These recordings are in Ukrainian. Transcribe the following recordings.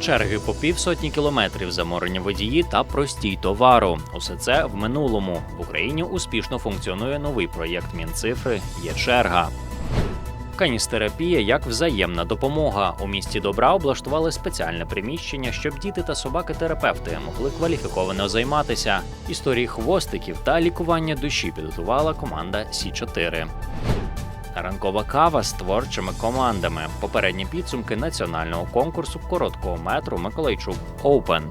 Черги по півсотні кілометрів, заморені водії та простій товару. Усе це в минулому. В Україні успішно функціонує новий проєкт Мінцифри Є черга. Каністерапія як взаємна допомога. У місті добра облаштували спеціальне приміщення, щоб діти та собаки-терапевти могли кваліфіковано займатися. Історії хвостиків та лікування душі підготувала команда Сі 4 Ранкова кава з творчими командами. Попередні підсумки національного конкурсу короткого метру Миколайчук Оупен.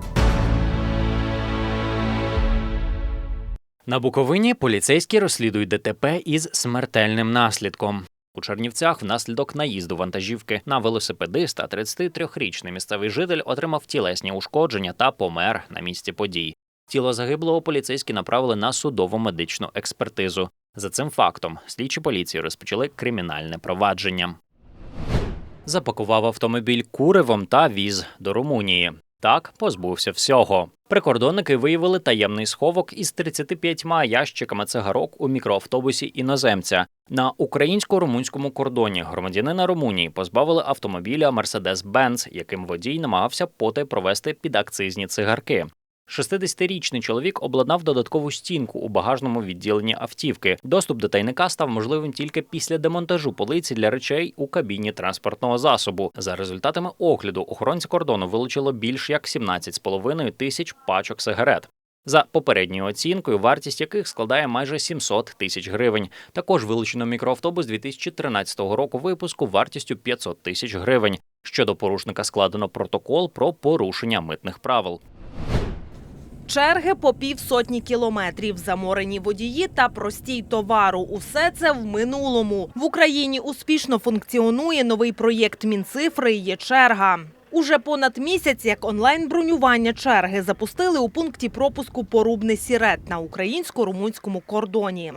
На Буковині поліцейські розслідують ДТП із смертельним наслідком. У Чернівцях внаслідок наїзду вантажівки на велосипедиста 33-річний місцевий житель отримав тілесні ушкодження та помер на місці подій. Тіло загиблого поліцейські направили на судово-медичну експертизу. За цим фактом слідчі поліції розпочали кримінальне провадження. Запакував автомобіль куревом та віз до Румунії. Так позбувся всього. Прикордонники виявили таємний сховок із 35 ящиками цигарок у мікроавтобусі іноземця. На українсько-румунському кордоні громадянина Румунії позбавили автомобіля Mercedes-Benz, яким водій намагався потай провести підакцизні цигарки. 60-річний чоловік обладнав додаткову стінку у багажному відділенні автівки. Доступ до тайника став можливим тільки після демонтажу полиці для речей у кабіні транспортного засобу. За результатами огляду охоронці кордону вилучило більш як 17,5 тисяч пачок сигарет. За попередньою оцінкою, вартість яких складає майже 700 тисяч гривень. Також вилучено мікроавтобус 2013 року випуску вартістю 500 тисяч гривень. Щодо порушника складено протокол про порушення митних правил. Черги по півсотні кілометрів, заморені водії та простій товару. Усе це в минулому. В Україні успішно функціонує новий проєкт Мінцифри «Є черга. Уже понад місяць, як онлайн-бронювання черги запустили у пункті пропуску Порубне Сірет на українсько-румунському кордоні.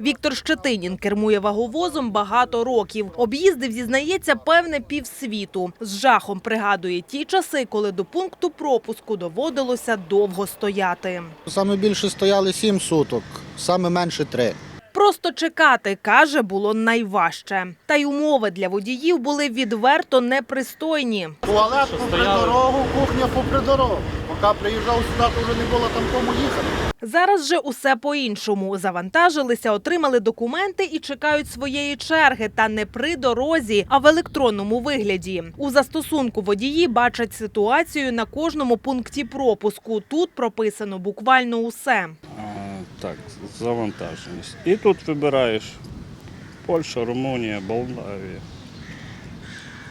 Віктор Щетинін кермує ваговозом багато років. Об'їздив, зізнається, певне півсвіту. З жахом пригадує ті часи, коли до пункту пропуску доводилося довго стояти. Саме більше стояли сім суток, саме менше три. Просто чекати, каже, було найважче. Та й умови для водіїв були відверто непристойні. Туалет попри дорогу, кухня попри дорогу. Поки приїжджав сюди, то вже не було там кому їхати. Зараз же усе по-іншому. Завантажилися, отримали документи і чекають своєї черги. Та не при дорозі, а в електронному вигляді. У застосунку водії бачать ситуацію на кожному пункті пропуску. Тут прописано буквально усе. А, так, завантаженість. І тут вибираєш Польща, Румунія, Болгарія,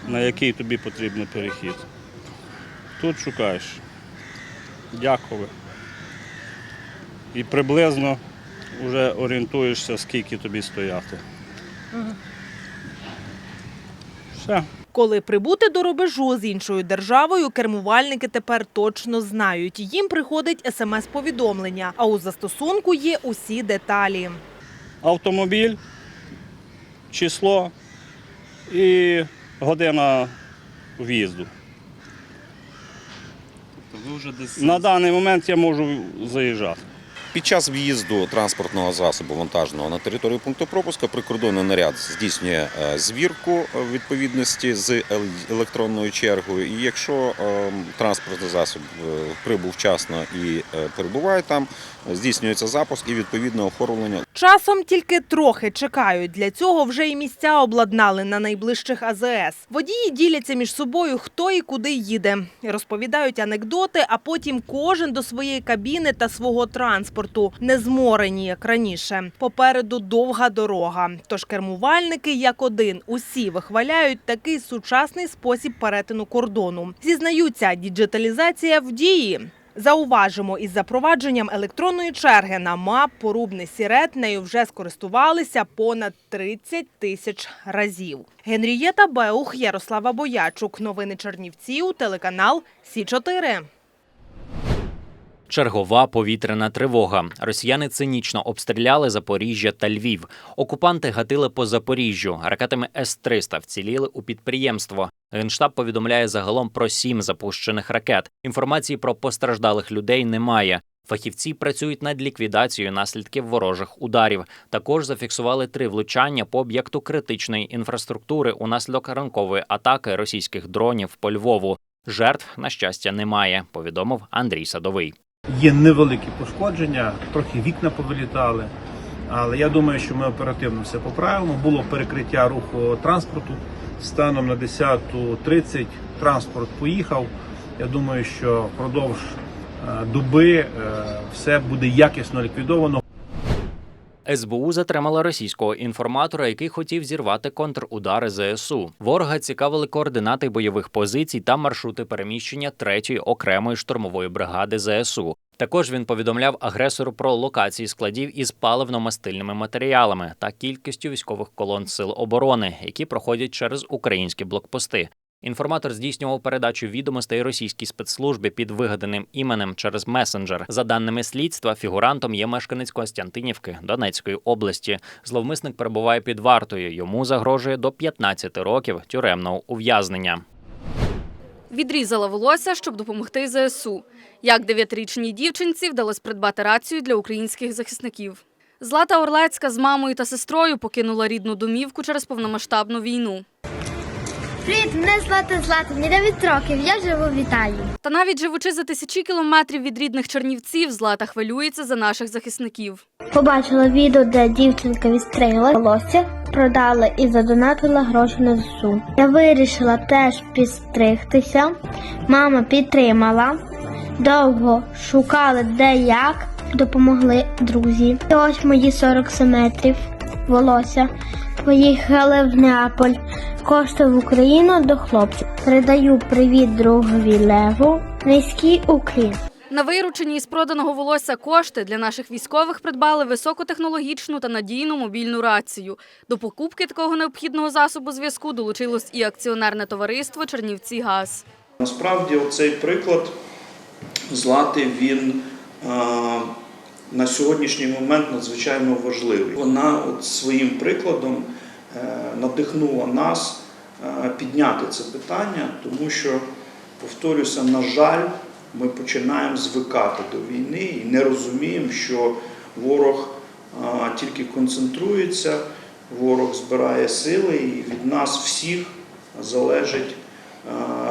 на який тобі потрібен перехід. Тут шукаєш дякую. І приблизно вже орієнтуєшся, скільки тобі стояти. Все. Коли прибути до рубежу з іншою державою, кермувальники тепер точно знають. Їм приходить смс-повідомлення, а у застосунку є усі деталі. автомобіль, число і година в'їзду. На даний момент я можу заїжджати. Під час в'їзду транспортного засобу вантажного на територію пункту пропуску прикордонний наряд здійснює е, звірку е, відповідності з електронною чергою. І якщо е, транспортний засіб прибув вчасно і перебуває там, здійснюється запуск і відповідне оформлення Часом тільки трохи чекають. Для цього вже і місця обладнали на найближчих АЗС. Водії діляться між собою, хто і куди їде. Розповідають анекдоти, а потім кожен до своєї кабіни та свого транспорту, не зморені, як раніше. Попереду довга дорога. Тож кермувальники, як один, усі вихваляють такий сучасний спосіб перетину кордону. Зізнаються, діджиталізація в дії. Зауважимо, із запровадженням електронної черги на МАП порубний сірет нею вже скористувалися понад 30 тисяч разів. Генрієта Беух, Ярослава Боячук. Новини Чернівців, телеканал Сі 4 Чергова повітряна тривога. Росіяни цинічно обстріляли Запоріжжя та Львів. Окупанти гатили по Запоріжжю. Ракетами С-300 вціліли у підприємство. Генштаб повідомляє загалом про сім запущених ракет. Інформації про постраждалих людей немає. Фахівці працюють над ліквідацією наслідків ворожих ударів. Також зафіксували три влучання по об'єкту критичної інфраструктури унаслідок ранкової атаки російських дронів по Львову. Жертв, на щастя, немає, повідомив Андрій Садовий. Є невеликі пошкодження, трохи вікна повилітали. Але я думаю, що ми оперативно все поправимо. Було перекриття руху транспорту. Станом на 10.30 транспорт поїхав. Я думаю, що впродовж е, доби е, все буде якісно ліквідовано. СБУ затримала російського інформатора, який хотів зірвати контрудари ЗСУ. Ворога цікавили координати бойових позицій та маршрути переміщення третьої окремої штурмової бригади ЗСУ. Також він повідомляв агресору про локації складів із паливно-мастильними матеріалами та кількістю військових колон сил оборони, які проходять через українські блокпости. Інформатор здійснював передачу відомостей російській спецслужбі під вигаданим іменем через месенджер. За даними слідства, фігурантом є мешканець Костянтинівки Донецької області. Зловмисник перебуває під вартою. Йому загрожує до 15 років тюремного ув'язнення. Відрізала волосся, щоб допомогти ЗСУ. Як дев'ятирічній дівчинці вдалося придбати рацію для українських захисників. Злата Орлецька з мамою та сестрою покинула рідну домівку через повномасштабну війну. Привіт, мене звати Злата, мені 9 років, я живу в Італії. Та навіть живучи за тисячі кілометрів від рідних Чернівців, Злата хвилюється за наших захисників. Побачила відео, де дівчинка відстригла волосся, продала і задонатила гроші на ЗСУ. Я вирішила теж підстригтися. Мама підтримала. Довго шукали де як, допомогли друзі. І ось мої 40 сантиметрів волосся. Поїхали в Неаполь. Кошти в Україну до хлопців. Передаю привіт другові Леву. Низький уклін. На виручені із проданого волосся кошти для наших військових придбали високотехнологічну та надійну мобільну рацію. До покупки такого необхідного засобу зв'язку долучилось і акціонерне товариство Чернівці Газ. Насправді, оцей приклад Злати він а, на сьогоднішній момент надзвичайно важливий. Вона от своїм прикладом е, надихнула нас е, підняти це питання, тому що, повторюся, на жаль, ми починаємо звикати до війни і не розуміємо, що ворог тільки концентрується, ворог збирає сили, і від нас всіх залежить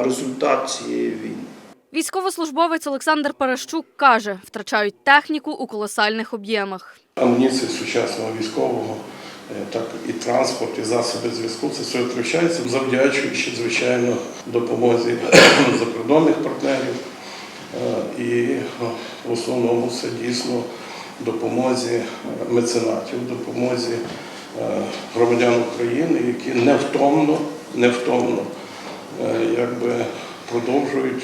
результат цієї війни. Військовослужбовець Олександр Паращук каже, втрачають техніку у колосальних об'ємах. амуніції сучасного військового, е, так і транспорт, і засоби зв'язку. Це все втрачається, завдячуючи, звичайно, допомозі закордонних партнерів. Е, І е, в основному це дійсно допомозі меценатів, допомозі громадян України, які невтомно, невтомно якби продовжують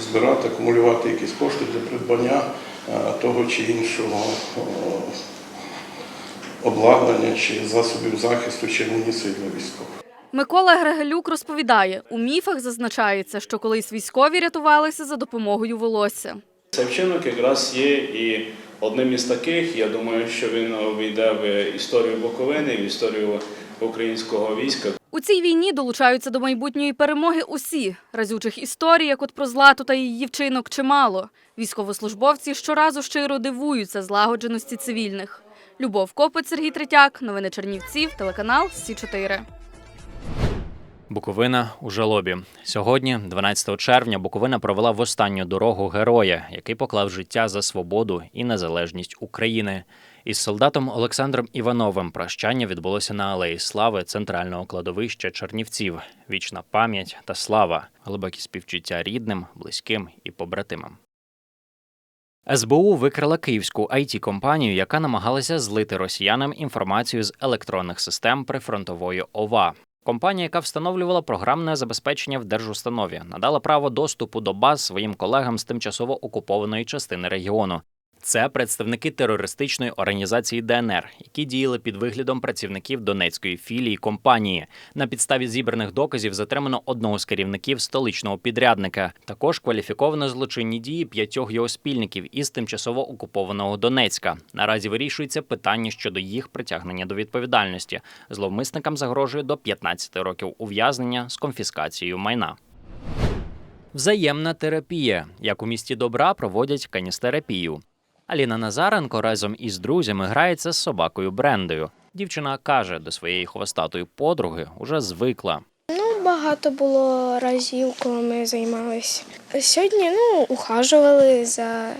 збирати, акумулювати якісь кошти для придбання е, того чи іншого е, обладнання чи засобів захисту чи амуніції для військових. Микола Грегелюк розповідає, у міфах зазначається, що колись військові рятувалися за допомогою волосся. Цей вчинок якраз є і одним із таких. Я думаю, що він увійде в історію Буковини, в історію українського війська. У цій війні долучаються до майбутньої перемоги усі. Разючих історій, як от про Злату та її вчинок, чимало. Військовослужбовці щоразу щиро дивуються злагодженості цивільних. Любов Копець, Сергій Третяк, новини Чернівців, телеканал Сі 4 Буковина у жалобі. Сьогодні, 12 червня, Буковина провела в останню дорогу героя, який поклав життя за свободу і незалежність України. Із солдатом Олександром Івановим прощання відбулося на алеї Слави центрального кладовища Чернівців. Вічна пам'ять та слава, глибокі співчуття рідним, близьким і побратимам. СБУ викрила київську it компанію яка намагалася злити росіянам інформацію з електронних систем прифронтової ОВА. Компанія, яка встановлювала програмне забезпечення в держустанові, надала право доступу до баз своїм колегам з тимчасово окупованої частини регіону. Це представники терористичної організації ДНР, які діяли під виглядом працівників донецької філії компанії. На підставі зібраних доказів затримано одного з керівників столичного підрядника. Також кваліфіковано злочинні дії п'ятьох його спільників із тимчасово окупованого Донецька. Наразі вирішується питання щодо їх притягнення до відповідальності. Зловмисникам загрожує до 15 років ув'язнення з конфіскацією майна. Взаємна терапія, як у місті добра проводять каністерапію. Аліна Назаренко разом із друзями грається з собакою Брендою. Дівчина каже, до своєї хвостатої подруги уже звикла. Ну, багато було разів, коли ми займалися. Сьогодні ну, ухажували за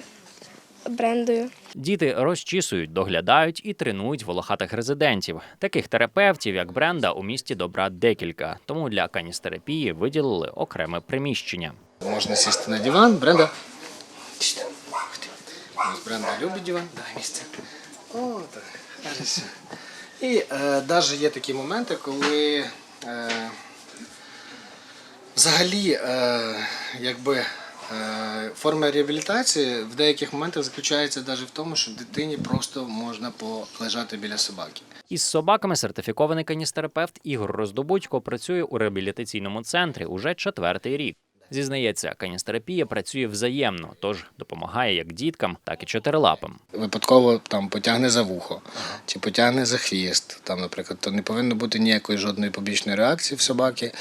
брендою. Діти розчісують, доглядають і тренують волохатих резидентів. Таких терапевтів, як Бренда, у місті добра декілька. Тому для каністерапії виділили окреме приміщення. Можна сісти на диван, Бренда. Чт. Бренда любить диван, дай місце. О, так, хорошо. І е, навіть є такі моменти, коли е, взагалі е, якби, е, форма реабілітації в деяких моментах заключається навіть в тому, що дитині просто можна полежати біля собаки. Із собаками сертифікований каністерапевт Ігор Роздобудько працює у реабілітаційному центрі уже четвертий рік. Зізнається, каністерапія працює взаємно, тож допомагає як діткам, так і чотирилапим. випадково там потягне за вухо чи потягне за хвіст. Там, наприклад, то не повинно бути ніякої жодної побічної реакції в собаки.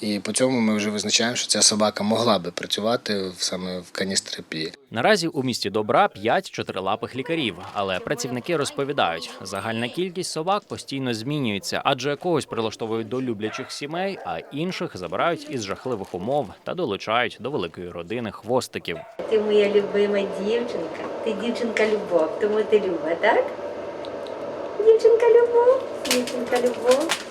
І по цьому ми вже визначаємо, що ця собака могла би працювати саме в каністерапії. Наразі у місті добра п'ять чотирилапих лікарів, але працівники розповідають, загальна кількість собак постійно змінюється, адже когось прилаштовують до люблячих сімей, а інших забирають із жахливих умов та долучають до великої родини хвостиків. Ти моя любима дівчинка. Ти дівчинка любов, тому ти люба, так? Дівчинка любов, дівчинка любов.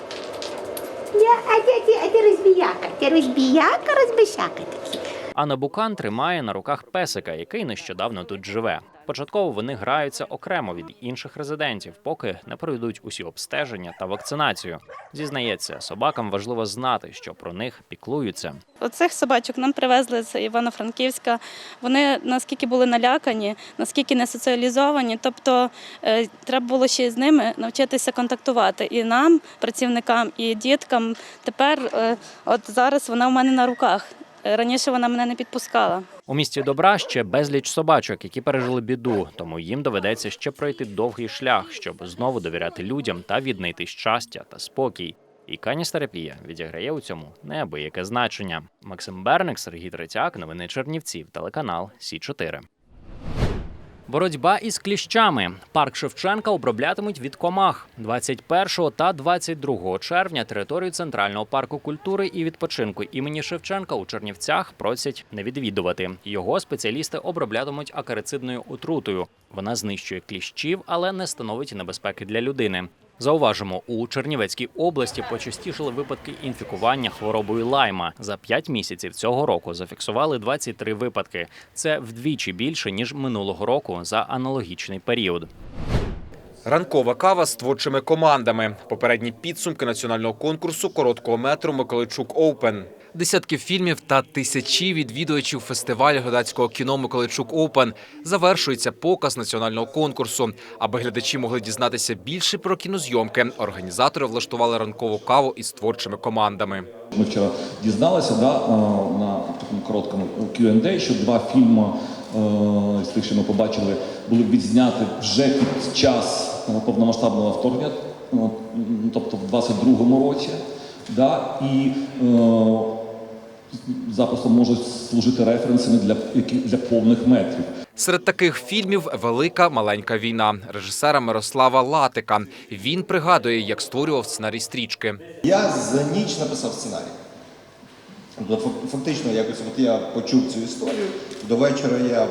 Я, а ти, а ти, а ти розбіяка, ти розбіяка, розбишака такі. Анна Букан тримає на руках песика, який нещодавно тут живе. Початково вони граються окремо від інших резидентів, поки не пройдуть усі обстеження та вакцинацію. Зізнається, собакам важливо знати, що про них піклуються. Оцих собачок нам привезли з Івано-Франківська. Вони наскільки були налякані, наскільки не соціалізовані. Тобто е, треба було ще з ними навчитися контактувати. І нам, працівникам, і діткам. Тепер, е, от зараз вона в мене на руках. Раніше вона мене не підпускала. У місті добра ще безліч собачок, які пережили біду, тому їм доведеться ще пройти довгий шлях, щоб знову довіряти людям та віднайти щастя та спокій. І каністерапія відіграє у цьому неабияке значення. Максим Берник, Сергій Третяк, новини Чернівців, телеканал Сі 4 Боротьба із кліщами. Парк Шевченка оброблятимуть від комах 21 та 22 червня. Територію центрального парку культури і відпочинку імені Шевченка у Чернівцях просять не відвідувати. Його спеціалісти оброблятимуть акарицидною отрутою. Вона знищує кліщів, але не становить небезпеки для людини. Зауважимо, у Чернівецькій області почастішали випадки інфікування хворобою лайма. За 5 місяців цього року зафіксували 23 випадки. Це вдвічі більше ніж минулого року за аналогічний період. Ранкова кава з творчими командами. Попередні підсумки національного конкурсу короткого метру Миколайчук Оупен. Десятки фільмів та тисячі відвідувачів фестивалю глядацького кіно Миколайчук Оупен. Завершується показ національного конкурсу. Аби глядачі могли дізнатися більше про кінозйомки, організатори влаштували ранкову каву із творчими командами. Ми вчора дізналися да, е, на такому короткому Q&A, що два фільми е, з тих, що ми побачили, були відзняті вже під час е, повномасштабного вторгнення, тобто в 22-му році. Да, і запросто можуть служити референсами для, для повних метрів. Серед таких фільмів Велика маленька війна режисера Мирослава Латика. Він пригадує, як створював сценарій стрічки. Я за ніч написав сценарій. Фактично, якось от я почув цю історію. До вечора я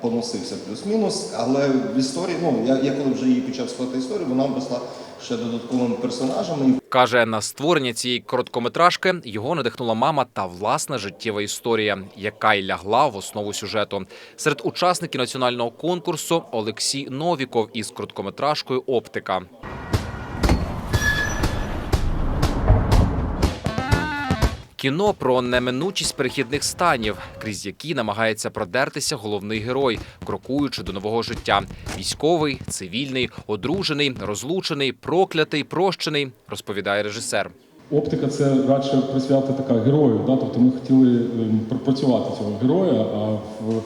поносився плюс-мінус, але в історії, ну я, я коли вже її почав складати історію, вона росла ще додатковими персонажами. Каже, на створення цієї короткометражки його надихнула мама та власна життєва історія, яка й лягла в основу сюжету. Серед учасників національного конкурсу Олексій Новіков із короткометражкою Оптика. Кіно про неминучість перехідних станів, крізь які намагається продертися головний герой, крокуючи до нового життя. Військовий, цивільний, одружений, розлучений, проклятий, прощений, розповідає режисер. Оптика це радше присвята така герою. Да? Тобто ми хотіли ем, пропрацювати цього героя, а в,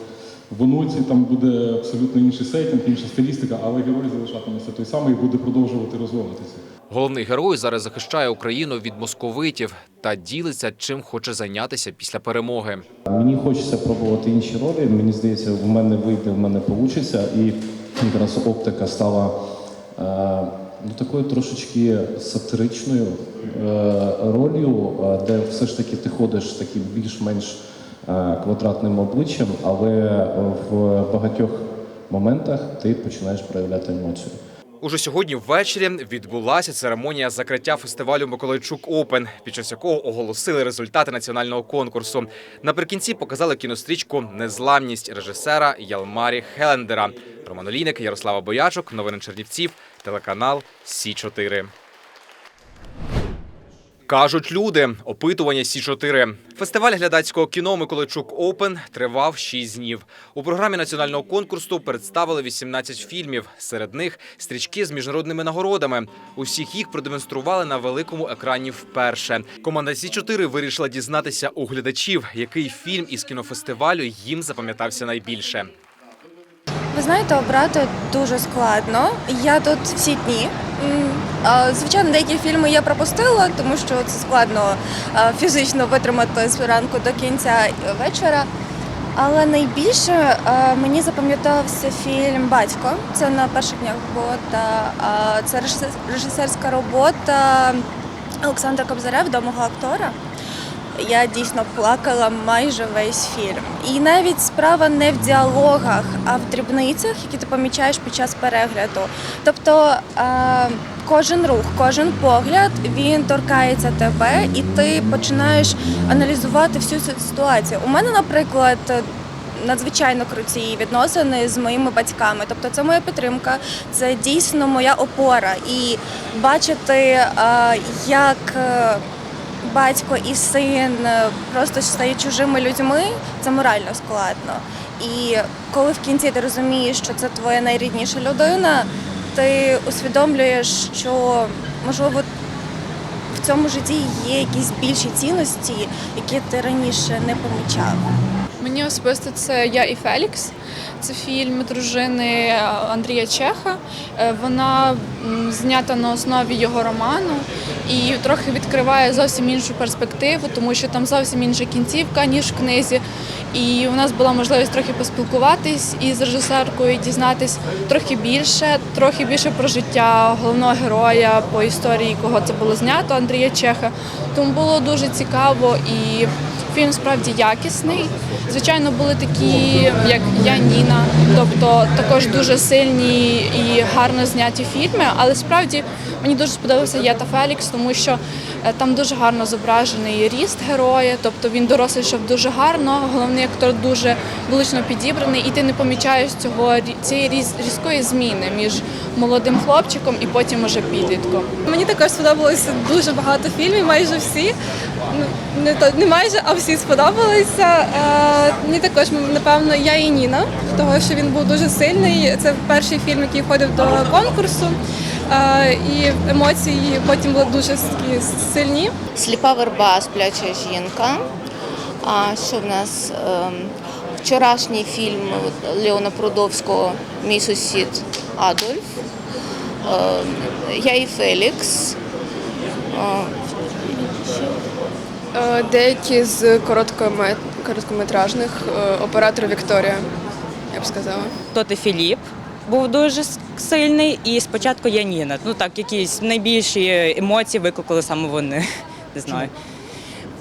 в онуці там буде абсолютно інший сеттинг, інша стилістика, але герой залишатиметься той самий і буде продовжувати розвиватися. Головний герой зараз захищає Україну від московитів та ділиться, чим хоче зайнятися після перемоги. Мені хочеться пробувати інші ролі. Мені здається, в мене вийде, в мене вийде. І якраз оптика стала е, ну, такою трошечки сатиричною е, ролью, е, де все ж таки ти ходиш таким більш-менш квадратним обличчям, але в багатьох моментах ти починаєш проявляти емоцію. Уже сьогодні ввечері відбулася церемонія закриття фестивалю Миколайчук Опен, під час якого оголосили результати національного конкурсу. Наприкінці показали кінострічку Незламність режисера Ялмарі Хелендера. Роман Олійник, Ярослава Боячок, новини Чернівців, телеканал Сі 4 Кажуть люди, опитування Сі 4 Фестиваль глядацького кіно Миколайчук Опен тривав 6 днів. У програмі національного конкурсу представили 18 фільмів. Серед них стрічки з міжнародними нагородами. Усіх їх продемонстрували на великому екрані вперше. Команда Сі 4 вирішила дізнатися у глядачів, який фільм із кінофестивалю їм запам'ятався найбільше. Ви знаєте, обрати дуже складно. Я тут всі дні. Звичайно, деякі фільми я пропустила, тому що це складно фізично витримати з ранку до кінця вечора. Але найбільше мені запам'ятався фільм Батько. Це на перших днях робота. Це режисер- режисерська робота Олександра Кобзаря, відомого актора. Я дійсно плакала майже весь фільм. І навіть справа не в діалогах, а в дрібницях, які ти помічаєш під час перегляду. Тобто е, кожен рух, кожен погляд він торкається тебе, і ти починаєш аналізувати всю цю ситуацію. У мене, наприклад, надзвичайно круті відносини з моїми батьками. Тобто це моя підтримка, це дійсно моя опора. І бачити, е, як е, батько і син е, просто стають чужими людьми, це морально складно. І коли в кінці ти розумієш, що це твоя найрідніша людина, ти усвідомлюєш, що можливо в цьому житті є якісь більші цінності, які ти раніше не помічав. Мені особисто це Я і Фелікс. Це фільм дружини Андрія Чеха. Е, Вона знята на основі його роману і трохи відкриває зовсім іншу перспективу, тому що там зовсім інша кінцівка, ніж в книзі. І у нас була можливість трохи поспілкуватись із режисеркою, дізнатись трохи більше, трохи більше про життя головного героя по історії, кого це було знято Андрія Чеха. Тому було дуже цікаво і фільм справді якісний. Звичайно, були такі, як Я Ніна, тобто також дуже сильні і гарно зняті фільми. Але справді мені дуже сподобався Я та Фелікс, тому що е, там дуже гарно зображений ріст героя, тобто він дорослий, щоб дуже гарно. Головний актор дуже влучно підібраний, і ти не помічаєш цього цієї різ- різкої зміни між молодим хлопчиком і потім уже підлітком. Мені також сподобалося дуже багато фільмів, майже всі. Ну, Не, то, не майже, а всі сподобалися. Е, мені також, напевно, я і Ніна, того що він був дуже сильний. Це перший фільм, який входив до конкурсу. Е, і емоції потім були дуже такі сильні. Сліпа верба, спляча жінка. А що в нас? Ем, Вчорашній фільм Леона Прудовського Мій сусід Адольф. Ем, Я і Фелікс. Е, Деякі з короткометражних е, оператор Вікторія, я б сказала. Тоти Філіп був дуже сильний, і спочатку Яніна. Ну так, якісь найбільші емоції викликали саме вони. Не знаю.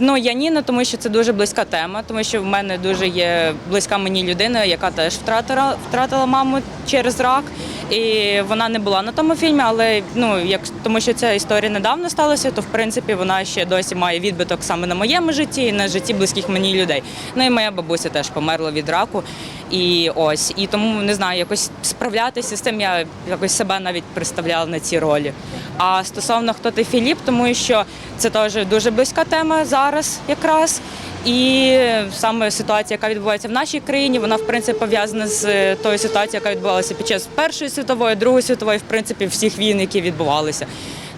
Ну, я Ніна, тому що це дуже близька тема, тому що в мене дуже є близька мені людина, яка теж втратила, втратила маму через рак. І вона не була на тому фільмі, але ну як тому, що ця історія недавно сталася, то в принципі вона ще досі має відбиток саме на моєму житті і на житті близьких мені людей. Ну і моя бабуся теж померла від раку. І ось і тому не знаю, якось справлятися з цим я якось себе навіть представляла на цій ролі. А стосовно хто ти Філіп, тому що це теж дуже близька тема зараз якраз. І саме ситуація, яка відбувається в нашій країні, вона в принципі пов'язана з е, тою ситуацією, яка відбувалася під час Першої світової, Другої світової, в принципі, всіх війн, які відбувалися.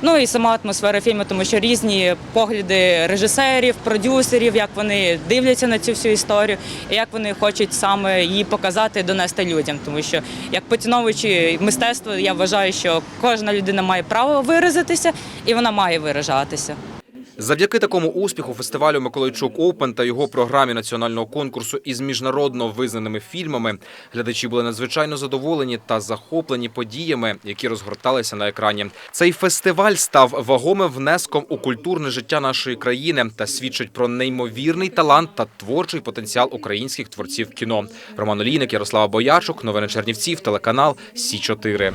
Ну і сама атмосфера фільму, тому що різні погляди режисерів, продюсерів, як вони дивляться на цю всю історію, і як вони хочуть саме її показати і донести людям. Тому що як поціновуючи мистецтво, я вважаю, що кожна людина має право виразитися і вона має виражатися. Завдяки такому успіху фестивалю Миколайчук Оупен та його програмі національного конкурсу із міжнародно визнаними фільмами глядачі були надзвичайно задоволені та захоплені подіями, які розгорталися на екрані. Цей фестиваль став вагомим внеском у культурне життя нашої країни та свідчить про неймовірний талант та творчий потенціал українських творців кіно. Роман Олійник, Ярослава Боячук, новини Чернівців, телеканал Сі 4